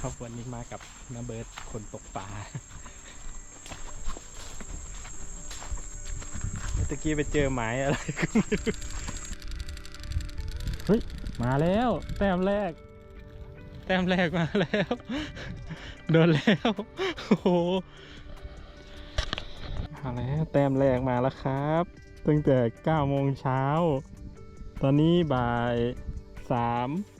ครับวันนี้มากับน้าเบิร์ดคนตกปลาเมื่อกี้ไปเจอไม้อะไรก็ไม่เฮ้ย มาแล้ว แต้มแรก แต้มแรกมาแล้ว โดนแล้ว โอ้โหมาแล้วแต้มแรกมาแล้วครับ ตั้งแต่9โมงเช้า ตอนนี้บ่าย3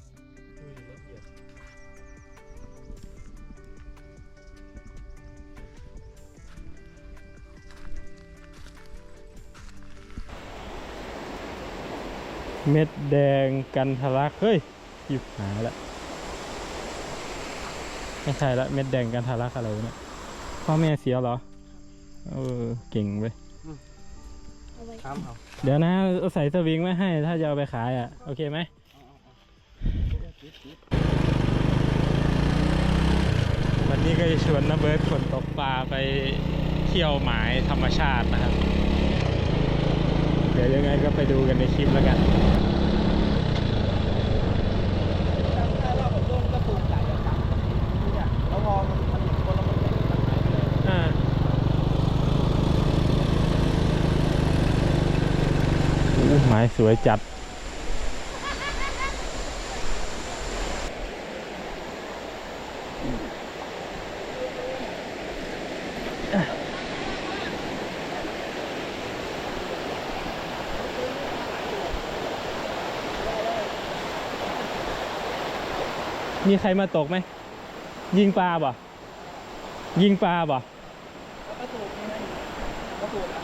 เม็ดแดงกันทะลัก เฮ้ยหยิบหาละไม่ใช่ละเม็ดแดงกันทะลักอะไรวะเนี่ยพ่อแม่เสียเหรอ เออ เก่งเว้ยเอาไว้ครับเอาเดี๋ยวนะเอาใส่สวิงไว้ให้ ถ้าจะเอาไปขายอะ โอเคไหมวันนี้ก็จะชวนน้าเบิร์ดคนตกปลาไปเที่ยวหมายธรรมชาตินะครับเดี๋ยวยังไงก็ไปดูกันในคลิปแล้วกันถ้าเราแบบร่วมก็ปลูกหลายอย่างครับเนี่ยแล้วพอมันมันอย่างคนเรามันเป็นมันหายไปเลย อ่าโอ้หมายสวยจัด มีใครมาตกไหม ยิงปลาบ่ยิงปลาบ่ก็ปลูกนี่ไงก็ปลูกอะ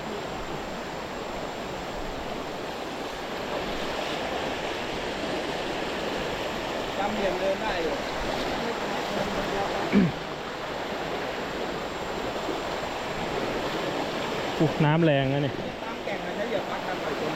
จำเหลี่ยมเดินได้อยู่อุ๊ยน้ำแรงนะเนี่ยตามแก่งมันใช้เหยียบปักทำปล่อยตัวอย่างนี้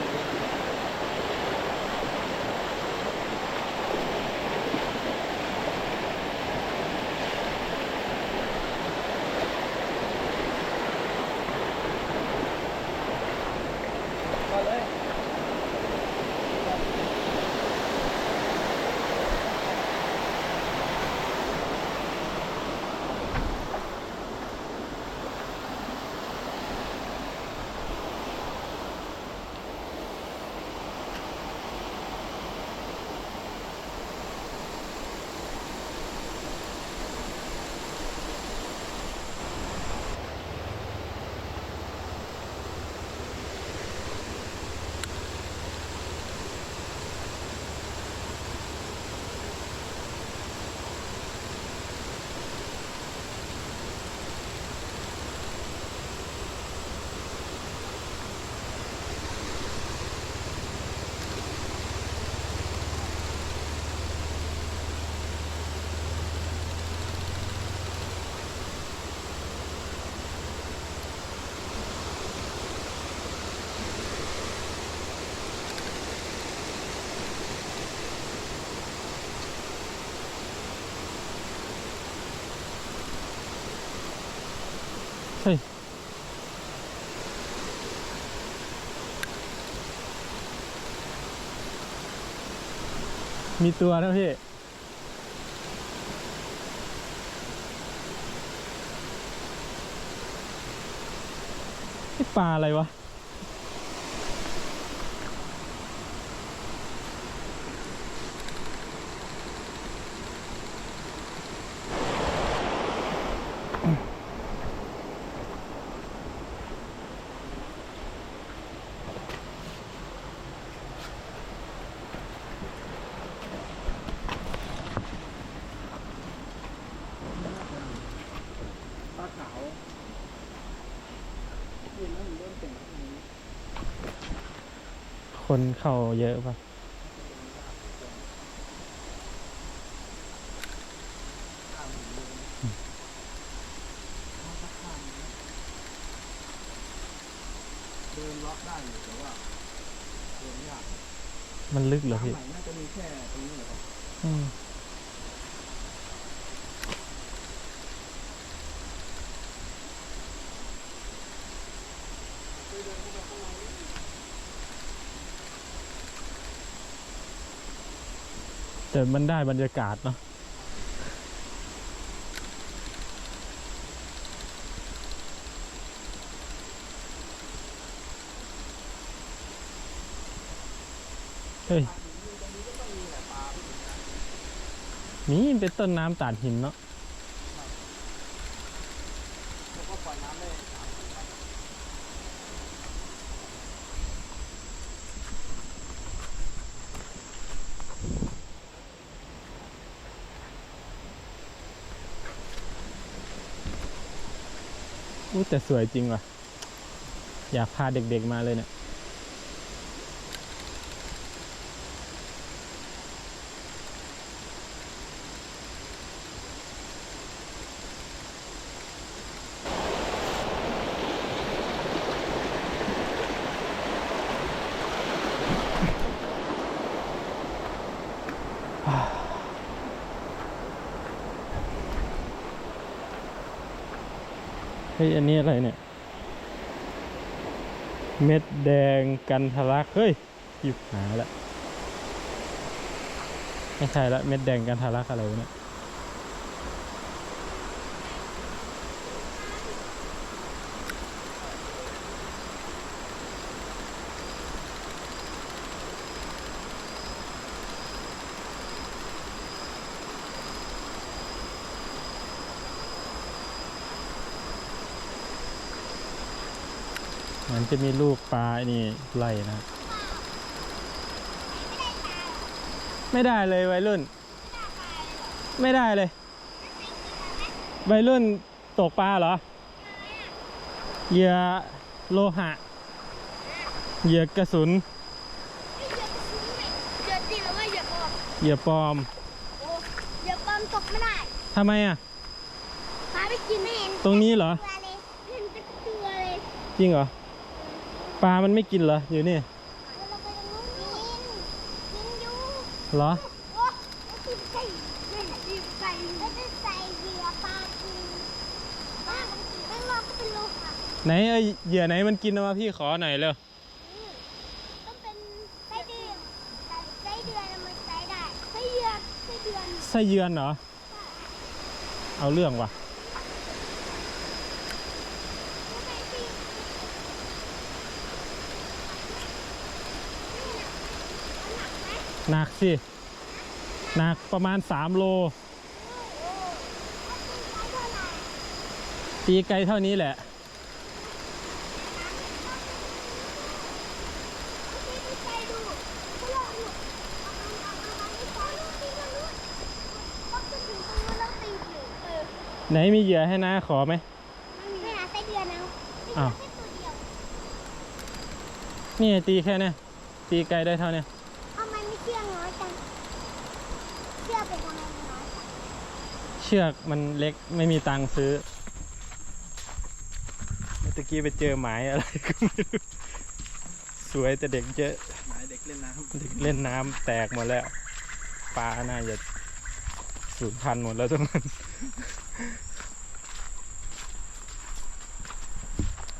เฮ้ยมีตัวนะพี่นี่ปลาอะไรวะ ปลาขาวนี่นะมันเริ่มเก่งแล้วตรงนี้ คนเข้าเยอะป่ะ แต่มันได้บรรยากาศเนาะเฮ้ยนี่เป็นต้นน้ำตาดหินเนาะ แต่สวยจริงว่ะ อยากพาเด็กๆมาเลยเนี่ย ฮ้ยอันนี้อะไรเนี่ย เม็ดแดงกันทะลัก เฮ้ยหยิบหาละไม่ใช่ละเม็ดแดงกันทะลักอะไรเนี่ย มันจะมีลูกปลาไอ้นี่ไล่นะ ไม่ได้เลยวัยรุ่น ไม่ได้เลยวัยรุ่นตกปลาเหรอ เหยื่อโลหะ เหยื่อกระสุน เดือดจริงแล้วว่าอย่าบอกเหยื่อปลอมโอ้อย่าปลอมตกไม่ได้ทำไมอะพาไปกินไม่เห็นตรงนี้เหรอ ตัวเลยเห็นเป็นตัวเลย จริงเหรอ ปลามันไม่กินเหรอ อยู่นี่เราไปตรงนู้นกินกินอยู่เหรอโอ้แล้วกินไก่ไม่เห็นกินไก่แล้วจะใส่เหยื่อปลากินปลามันกินข้างนอกก็เป็นโลหะไหนเอ้ยเหยื่อไหนมันกินเอามาพี่ขอหน่อยเร็วต้องเป็นไส้เดือนไส้เดือนมันใช้ได้ไส้เดือนไส้เดือนไส้เยือนเหรอ เอาเรื่องว่ะ หนักสิ หนักประมาณ 3 โล ตีไกลเท่านี้แหละ ไหนมีเหยื่อให้นะขอไหมไม่หาไส้เดือนเอาอ้าวแค่ตัวเดียวนี่ไงตีแค่เนี้ยตีไกลได้เท่าเนี้ย ทำไมไม่เชื่องน้อยจังเชื่อกเป็นทำไมมันน้อยจัง เชือกมันเล็กไม่มีตังค์ซื้อเมื่อตะกี้ไปเจอหมายอะไรก็ไม่รู้สวยแต่เด็กเยอะหมายเด็กเล่นน้ำเด็กเล่นน้ำแตกหมดแล้วปลาน่าจะสูญพันธุ์หมดแล้วตรงนั้น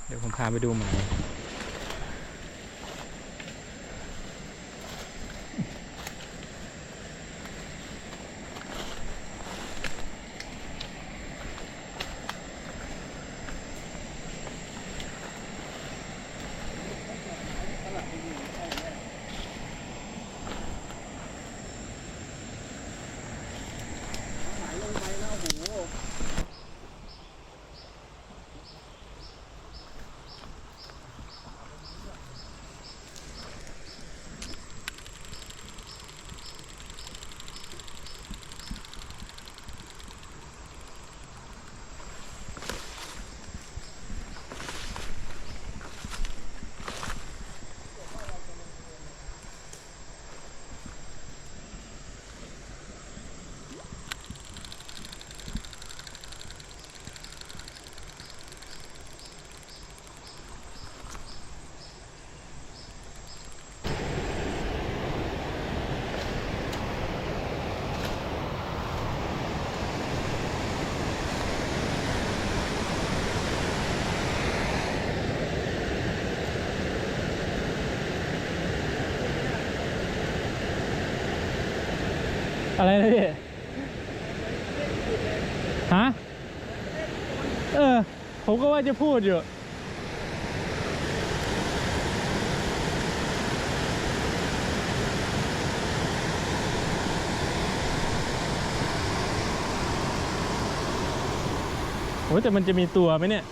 เดี๋ยวผมพาไปดูหมาย อะไรนะพี่ฮะเออ ผมก็ว่าจะพูดอยู่ โอ้แต่มันจะมีตัวไหมเนี่ย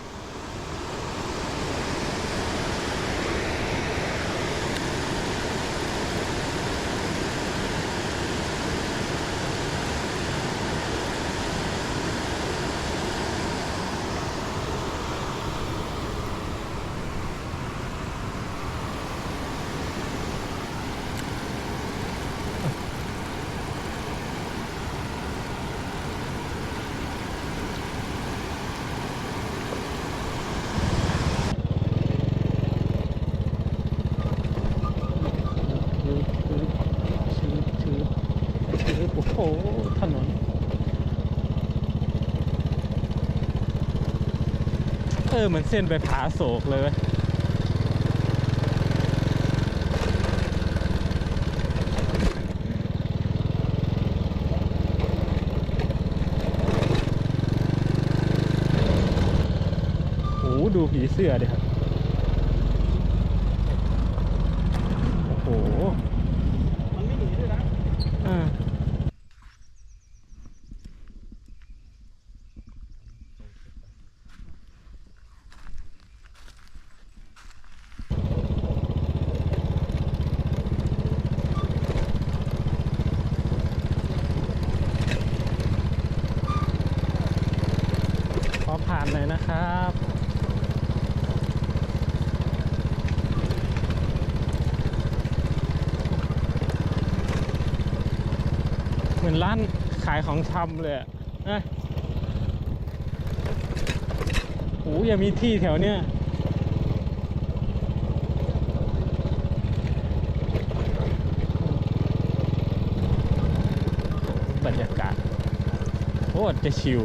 อเหมือนเส้นไปผาโศกเลยโอ้ดูผีเสื้อดิครับ โอ้โห มันไม่หนีด้วยนะ อ่าขอผ่านหน่อยนะครับ เหมือน ร้านขายของชำเลยนะโอ้ยังมีที่แถวเนี้ยบรรยากาศโคตรจะชิล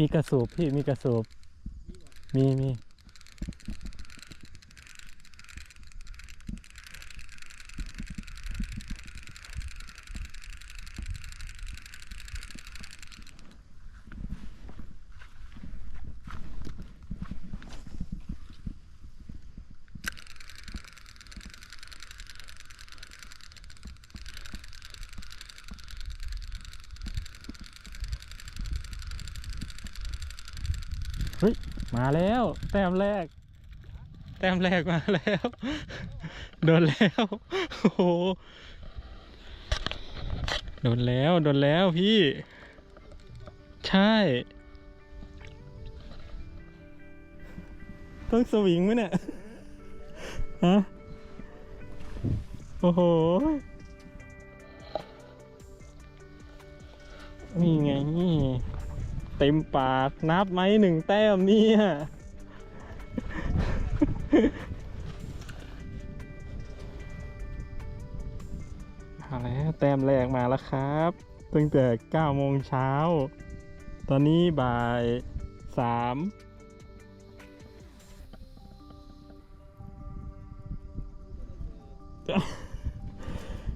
มีกระสูบพี่มีกระสูบมีมีเฮ้ย มา แต้มแรก แต้มแรกมาแล้ว โดนแล้วโอ้โหโดนแล้วโดนแล้วพี่ ใช่ ต้องสวิงไหมเนี่ยฮะโอ้โห นี่ไงนี่เต็มปากนับไหมหนึ่งแต้มนี่ย มาแล้วแต้มแรกมาแล้วครับ ตั้งแต่9โมงเช้า ตอนนี้บ่ายสาม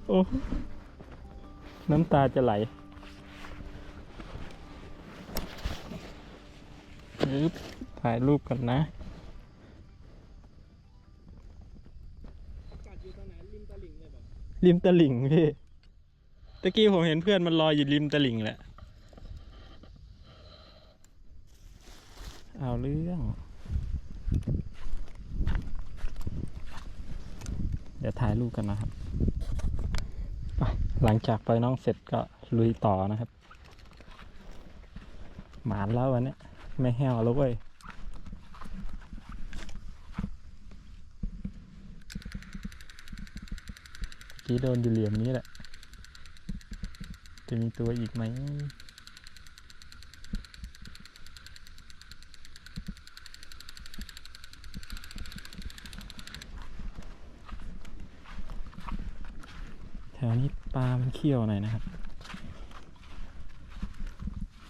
โอ้น้ำตาจะไหลถ่ายรูปกันนะ ริมตลิ่งพี่ตะกี้ผมเห็นเพื่อนมันลอยอยู่ริมตลิ่งแหละเอาเรื่องเดี๋ยวถ่ายรูปกันนะครับ หลังจากไปน้องเสร็จก็ลุยต่อนะครับ หมานแล้ววันนี้ไม่แห้วแล้วเว้ย เมื่อ กี้โดนอยู่เหลี่ยมนี้แหละ จะมีตัวอีกไหมแถวนี้ปลามันเขี้ยวหน่อยนะครับ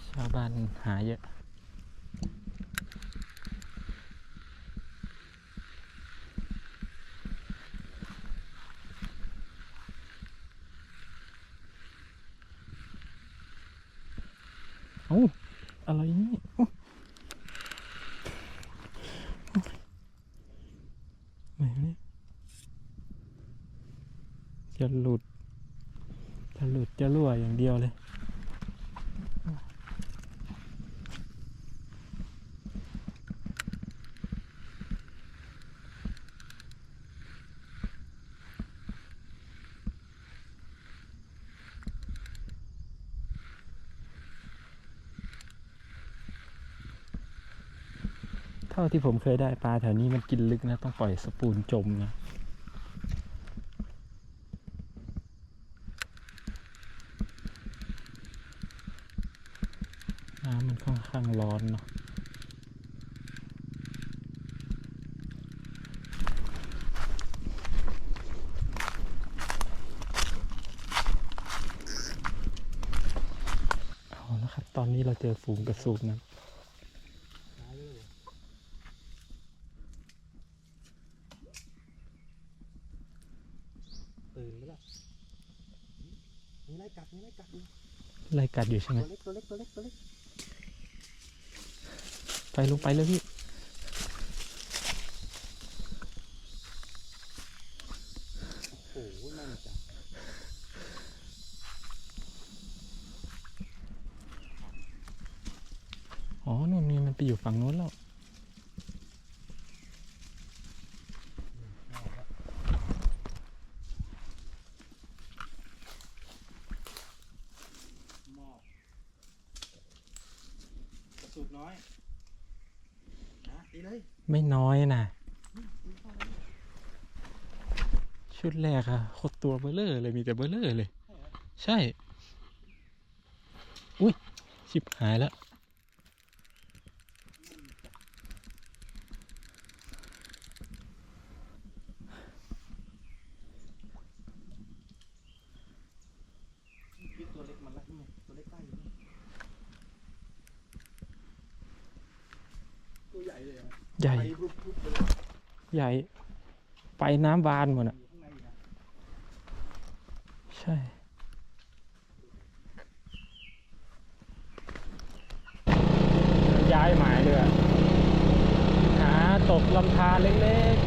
ชาวบ้านหาเยอะ เอ้า อะไรนี่เอ้า จะหลุด จะหลุดจะรั่วอย่างเดียวเลย เท่าที่ผมเคยได้ปลาแถวนี้มันกินลึกนะ ต้องปล่อยสปูนจมนะน้ำมันค่อนข้างร้อนเนาะเอาละครับตอนนี้เราเจอฝูงกระสูบนะ ตื่นไปแล้วมีอะไรกัดมีอะไรกัดอยู่ ไล่ กัดอยู่ใช่ไหมตัวเล็กตัวเล็กตัวเล็กตัวเล็กไปลงไปเลยพี่โอ้โหนั่นจ้ะอ๋อนู่นนี่มันไปอยู่ฝั่งนู้นแล้ว หมอบกระสุนน้อยนะตีเลย ไม่น้อยนะ ชุดแรกอะโคตรตัวเบลเลอร์เลยมีแต่เบลเลอร์เลย ใช่ อุ้ยชิบหายแล้ว ตัวเล็กมันละนี่ไงตัวเล็กใกล้อยู่นี่ตัวใหญ่เลยอะใหญ่ ไปรุบรุบเลยใหญ่ ไปน้ำบานหมดอะอยู่ข้างในอยู่นะ ใช่ ย้ายหมายเรือหาตกลำธารเล็กๆ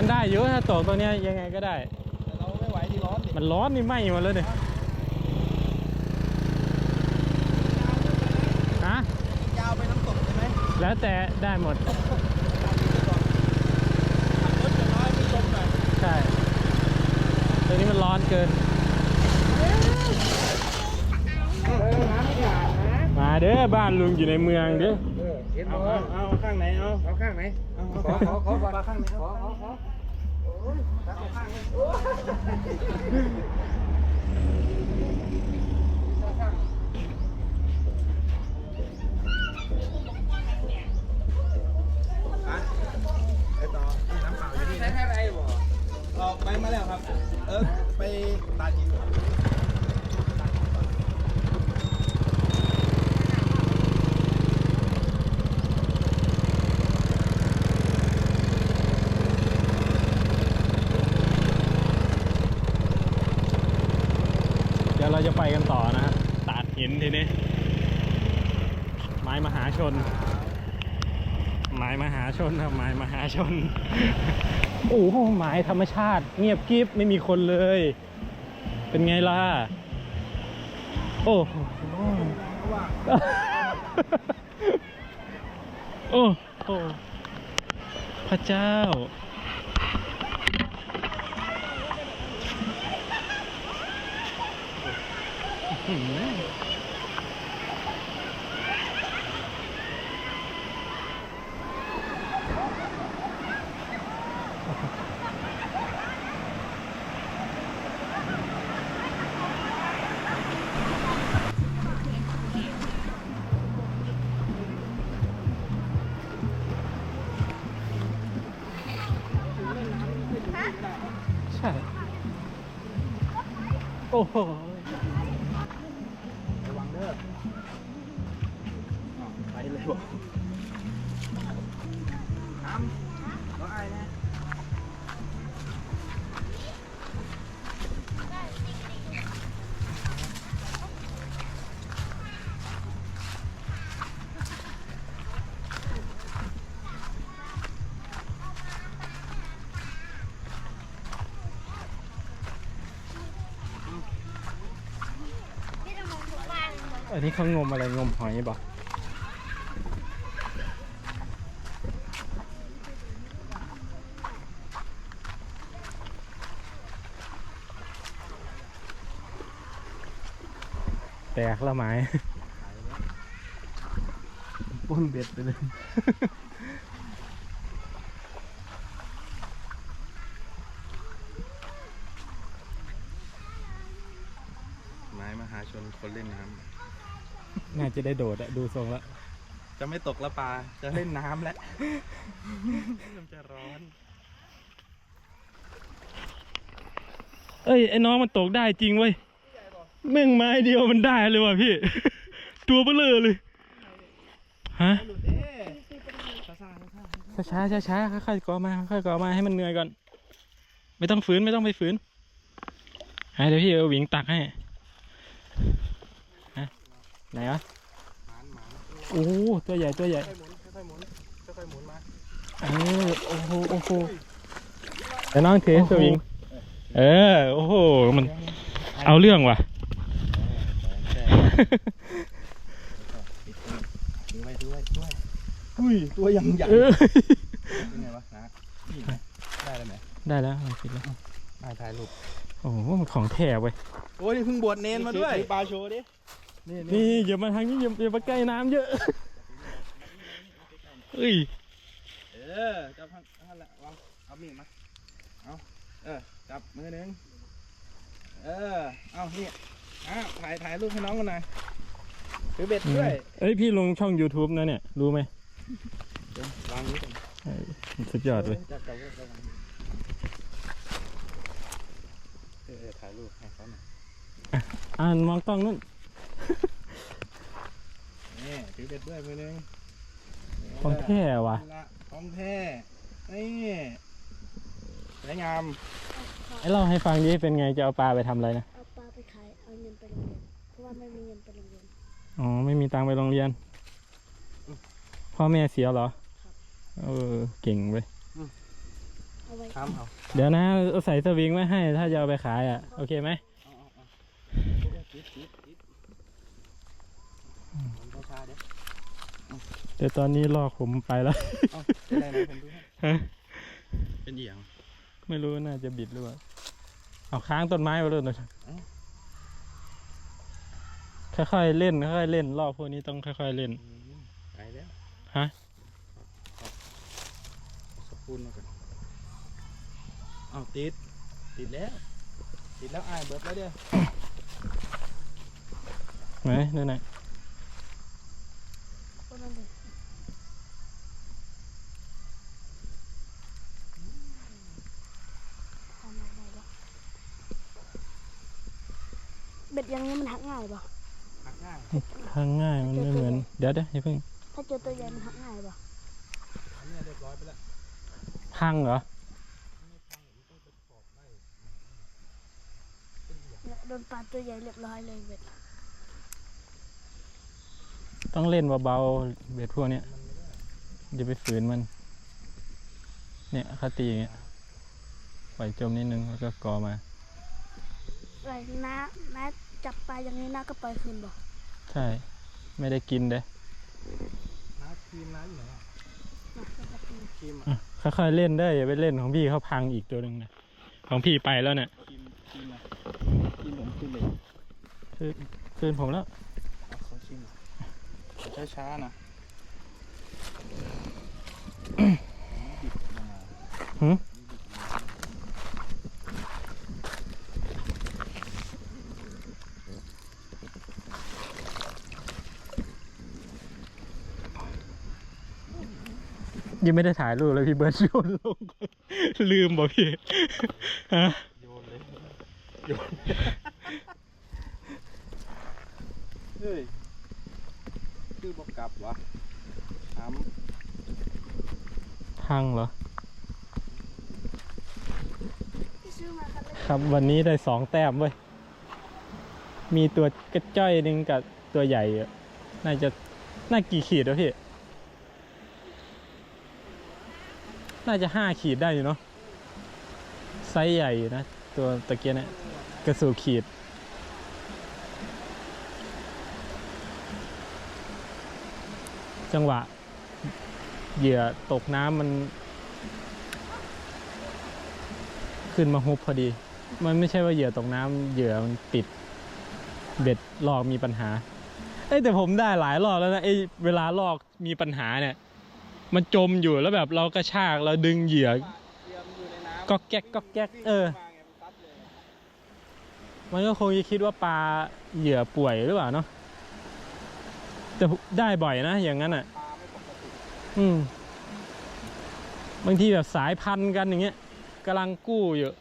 มันได้เยอะถ้า ตกตัวเนี้ยยังไงก็ได้แต่เราไม่ไหวที่ร้อนดิมันร้อนนี่ไหม้หมดเลยเนี่ยฮะยาวไปน้ำตกใช่ไหมแล้วแต่ได้หมดขับรถอย่างน้อยไม่จมหน่อยใช่ตัวนี้มันร้อนเกิน มาเด้อบ้านลุงอยู่ในเมืองเด้อเห็นเอาบ่เอาเอาข้างไหนเอาเอาข้างไหน เอาขอขอขอปลาข้างไหนขอขอขอ ไหนอะไปต่อนี่น้ำเปล่าอยู่นี่นะอะไรบ่ออกไปมาแล้วครับ เออไปตาจิน ยวเราจะไปกันต่อนะฮะตัดหินทีนี้ ไม้มหาชน ไม้มหาชนครับไม้มหาชน โอ้โหไม้ธรรมชาติ เงียบกริบไม่มีคนเลย เป็นไงล่ะ โอ้โหว่าโอ้โหพระเจ้า อื้อหือใช่ โอ้โห นนี้เขางมอะไรงมหอยบอกแตกละไม้ป้นเบ็ดไปเลย ไม้มหาชนคนเล่นน้ น่าจะได้โดดอะดูทรงแล้วำจะไม่ตกละปลา จะเล่นน้ำแล้วมันจะร้อน เอ้ยไอ้น้องมันตกได้จริงเว้ยแม่งไม้เดียวมันได้เลยว่ะพี่ ตัวเบลอเลยฮะหลุดเอ๊ซ่าซ่าซ่าช้าช้าช้าๆค่อยๆก่อมาค่อยๆก่อมาให้มันเหนื่อยก่อน ไม่ต้องฝืนไม่ต้องไปฝืนให้เดี๋ยวพี่เอาหวิงตักให้ฮะ ไหนวะหมานหมานโอ้ตัวใหญ่ตัวใหญ่ค่อยหมุนค่อยๆหมุนค่อยๆหมุนมาเออโอ้โหโอ้โหเดี๋ยวน้องถือสวิงเออโอ้โหมันเอาเรื่องว่ะถือไว้ถือไว้ถือไว้อุ้ยตัวยังใหญ่เออเป็นไงวะนะนี่ไหมได้แล้วไหมได้แล้วเอาคิดแล้วมาถ่ายรูปโอ้โหมันของแท้เว้ยโอ้ยนี่เพิ่งบวชเนนมาด้วยปลาโชว์ดิ นี่นี่อย่ามาทางนี้อย่าอย่ามาใกล้น้ำเยอะเอ้ยเออจับพันพันละวางเอามีดมาเอาเออจับมือหนึ่งเออเอานี่อะถ่ายถ่ายรูปให้น้องกันหน่อยถือเบ็ดด้วยเอ้ยพี่ลงช่อง YouTube นะเนี่ย รู้ไหมเดี๋ยววางนี้ก่อนเอ้ยสุดยอดเลยจับจับจับจับเออเออถ่ายรูปให้เขาหน่อยอ่านมองกล้องนู่นนี่ ถือเบ็ดด้วยมือหนึ่งของแท้ว่ะนี่ละของแท้นี่สวยงามไอ้เล่าให้ฟังดิเป็นไงจะเอาปลาไปทำอะไรนะเอาปลาไปขายเอาเงินไปโรงเรียนเพราะว่าไม่มีเงินไปโรงเรียนอ๋อไม่มีตังค์ไปโรงเรียน พ่อแม่เสียเหรอเออเก่งเว้ยเอาไว้ทำเอาเดี๋ยวนะเอาใส่สวิงไว้ให้ ถ้าจะเอาไปขายอะโอเคไหมเอาเอาเอาติดติดติดมันช้าๆเด้เดี๋ย วตอนนี้ลอกผมไปแล้วเอาเป็นไรนะผมดูให้ฮะเป็นเอียง ไม่รู้น่าจะบิดหรือเปล่า เอาค้างต้นไม้ไปเลยหน่อยค่อยๆเล่นค่อยๆเล่นรอบพวกนี้ต้องค่อยๆเล่นไปแล้วฮะสปูนมาก่อนเอาติด ติดแล้ว ติดแล้วอ้ายเบิดแล้วเด้อไหนดูหน่อยก็ นั่นเลยทำอะไรวะเบ็ดอยังนี้มันหักง่ายปะหักง่ายทางง่ายมันไม่เหมือน เดี๋ยวเดี๋ยวอย่าเพิ่ง ถ้าเจอตัวใหญ่มันหักง่ายปะอันนี้เรียบร้อยไปแล้ว พังเหรอเนี่ยโดนปลาตัวใหญ่เรียบร้อยเลยเบ็ด ต้องเล่นเบาๆเบ็ดพวกเนี้ยอย่าไปฝืนมัน เนี่ยคาตีอย่างเงี้ยปล่อยจมนิดนึงแล้วก็กอมาอะไรน้าน้าจับปลาอย่างนี้น้าก็ปล่อยคืนบ่ใช่ ไม่ได้กินเด้น้าครีมน้าอยู่ไหนอะมาจับคืนครีมอะอะค่อยๆเล่นได้อย่าไปเล่นของพี่เขาพังอีกตัวหนึ่งนะของพี่ไปแล้วเนี่ยครีมครีมอะครีมผมครีมเลยคือคืนผมแล้ว เอาขอชิมหน่ อยช้าๆนะบิดมาหืมยังไม่ได้ถ่ายรูปเลยพี่เบิร์ดโยนลง ลืมบ่พี่ฮะโยนเลยโยนเฮ้ย คือบอกกลับวะถามพังเหรอ ครับวันนี้ได้สองแต้มเว้ย มีตัวกระจ้อยหนึ่งกับตัวใหญ่ น่าจะ น่ากี่ขีดวะพี่ น่าจะห้าขีดได้อยู่เนาะ ไซส์ใหญ่นะ ตัวตะเกียเนี่ย กระสูขีด จังหวะ เหยื่อตกน้ำมัน ขึ้นมาฮุบพอดี มันไม่ใช่ว่าเหยื่อตกน้ำเหยื่อมันติด เบ็ดลอกมีปัญหา เอ้แต่ผมได้หลายรอบแล้วนะไอ้เวลาลอกมีปัญหาเนี่ย มันจมอยู่แล้วแบบเรากระชากเราดึงเหยื่อก็แก๊กก็แก๊กเออ มันก็คงจะคิดว่าปลาเหยื่อป่วยหรือเปล่าเนาะ แต่ได้บ่อยนะ อย่างนั้นอะ อืม บางทีแบบสายพันกันอย่างเงี้ยกำลังกู้อยู่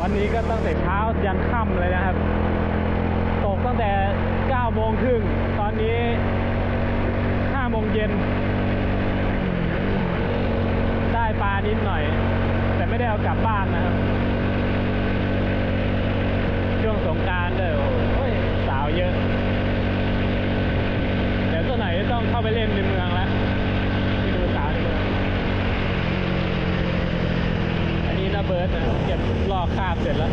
วันนี้ก็ตั้งแต่เช้ายันค่ำเลยนะครับ ตกตั้งแต่9โมงครึ่ง ตอนนี้5โมงเย็น ได้ปลานิดหน่อย ไม่ได้เอากลับบ้านนะครับ ช่วงสงการเลยโอ้ยสาวเยอะ เดี๋ยวตัวไหนต้องเข้าไปเล่นในเมืองแล้วไปดูสาวในเมือง อันนี้นะเบิร์ดนะเก็บลอกคาบเสร็จแล้ว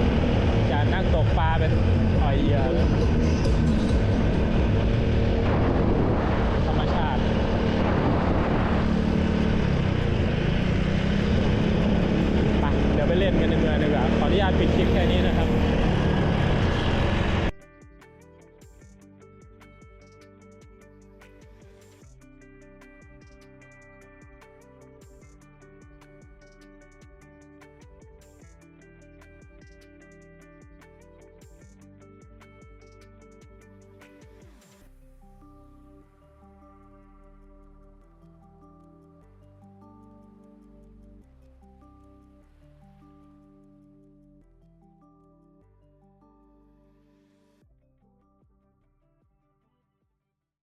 จากนักตกปลาเป็นอ่อยเยอแล้ว